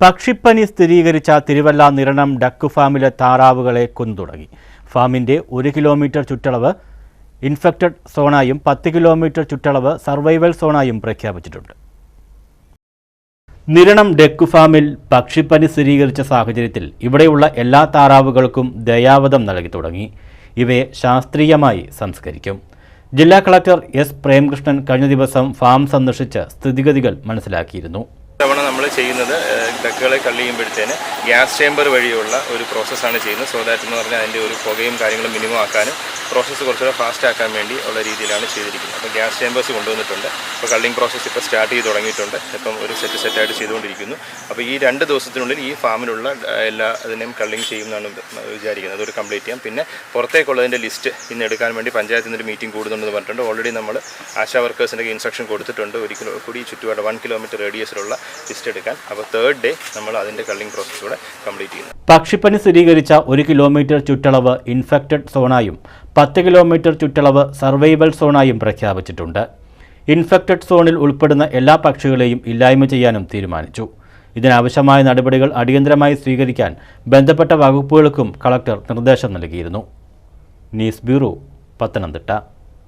പക്ഷിപ്പനി സ്ഥിരീകരിച്ച തിരുവല്ല നിരണം ഡക്ക് ഫാമിലെ താറാവുകളെ കൊന്നുതുടങ്ങി. ഫാമിന്റെ ഒരു കിലോമീറ്റർ ചുറ്റളവ് ഇൻഫെക്റ്റഡ് സോണായും പത്ത് കിലോമീറ്റർ ചുറ്റളവ് സർവൈവൽ സോണായും പ്രഖ്യാപിച്ചിട്ടുണ്ട്. നിരണം ഡെക്കു ഫാമിൽ പക്ഷിപ്പനി സ്ഥിരീകരിച്ച സാഹചര്യത്തിൽ ഇവിടെയുള്ള എല്ലാ താറാവുകൾക്കും ദയാവധം നൽകി തുടങ്ങി. ഇവയെ ശാസ്ത്രീയമായി സംസ്കരിക്കും. ജില്ലാ കളക്ടർ എസ് പ്രേംകൃഷ്ണൻ കഴിഞ്ഞ ദിവസം ഫാം സന്ദർശിച്ച് സ്ഥിതിഗതികൾ മനസ്സിലാക്കിയിരുന്നു. തവണ നമ്മൾ ചെയ്യുന്നത് ഡക്കുകളെ കള്ളി ചെയ്യുമ്പോഴത്തേന് ഗ്യാസ് ചേമ്പർ വഴിയുള്ള ഒരു പ്രോസസ്സാണ് ചെയ്യുന്നത്. സോ ദാറ്റ് എന്ന് പറഞ്ഞാൽ അതിന്റെ ഒരു പുകയും കാര്യങ്ങളും മിനിമം ആക്കാനും പ്രോസസ്സ് കുറച്ചുകൂടെ ഫാസ്റ്റ് ആക്കാൻ വേണ്ടി ഉള്ള രീതിയിലാണ് ചെയ്തിരിക്കുന്നത്. അപ്പോൾ ഗ്യാസ് ചേമ്പേഴ്സ് കൊണ്ടുവന്നിട്ടുണ്ട്. അപ്പോൾ കള്ളിങ് പ്രോസസ്സ് ഇപ്പോൾ സ്റ്റാർട്ട് ചെയ്ത് തുടങ്ങിയിട്ടുണ്ട്. ഇപ്പം ഒരു സെറ്റ് സെറ്റായിട്ട് ചെയ്തുകൊണ്ടിരിക്കുന്നു. അപ്പോൾ ഈ രണ്ട് ദിവസത്തിനുള്ളിൽ ഈ ഫാമിലുള്ള എല്ലാ അതിനെയും കള്ളിങ് ചെയ്യുമെന്നാണ് വിചാരിക്കുന്നത്. അതൊരു കംപ്ലീറ്റ് ചെയ്യാം. പിന്നെ പുറത്തേക്കുള്ളതിന്റെ ലിസ്റ്റ് ഇന്ന് എടുക്കാൻ വേണ്ടി പഞ്ചായത്തിൽ നിന്നൊരു മീറ്റിംഗ് കൂടുന്നുണ്ടെന്ന് പറഞ്ഞിട്ടുണ്ട്. ഓൾറെഡി നമ്മൾ ആശാ വർക്കേഴ്സിന്റെ ഇൻസ്ട്രക്ഷൻ കൊടുത്തിട്ടുണ്ട്. ഒരു കിലോ കൂടി ചുറ്റുപാട് വൺ കിലോമീറ്റർ റേഡിയസിലുള്ള ലിസ്റ്റ് എടുക്കാൻ. അപ്പോൾ തേർഡ് ഡേ നമ്മൾ അതിന്റെ കള്ളിങ് പ്രോസസ്സ് കൂടെ കംപ്ലീറ്റ് ചെയ്യുന്നു. പക്ഷിപ്പനി സ്ഥിരീകരിച്ച ഒരു കിലോമീറ്റർ ചുറ്റളവ് ഇൻഫെക്റ്റഡ് സോണായും പത്ത് കിലോമീറ്റർ ചുറ്റളവ് സർവൈവൽ സോണായും പ്രഖ്യാപിച്ചിട്ടുണ്ട്. ഇൻഫെക്റ്റഡ് സോണിൽ ഉൾപ്പെടുന്ന എല്ലാ പക്ഷികളെയും ഇല്ലായ്മ ചെയ്യാനും തീരുമാനിച്ചു. ഇതിനാവശ്യമായ നടപടികൾ അടിയന്തരമായി സ്വീകരിക്കാൻ ബന്ധപ്പെട്ട വകുപ്പുകൾക്കും കളക്ടർ നിർദ്ദേശം നൽകിയിരുന്നു. News bureau Pathanamthitta.